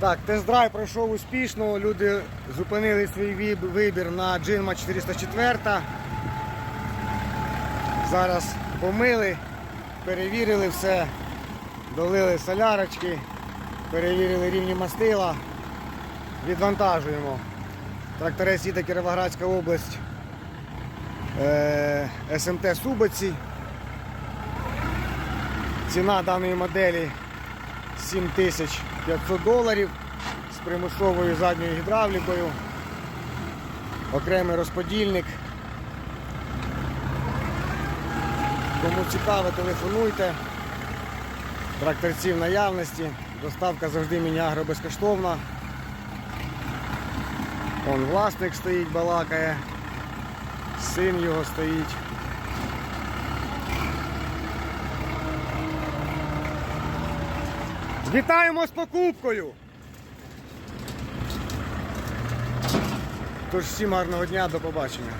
Так, тест-драйв пройшов успішно. Люди зупинили свій вибір на Джинма 404. Зараз помили, перевірили все, долили солярочки, перевірили рівні мастила. Відвантажуємо. Тракторець їде Кіровоградська область. Е, СМТ Субоці. Ціна даної моделі 7500 доларів з примусовою задньою гідравлікою. Окремий розподільник. Кому цікаво, телефонуйте. Тракторці в наявності. Доставка завжди міні-агро безкоштовна. Вон власник стоїть, балакає. Син його стоїть. Вітаємо з покупкою! Тож всім гарного дня, до побачення.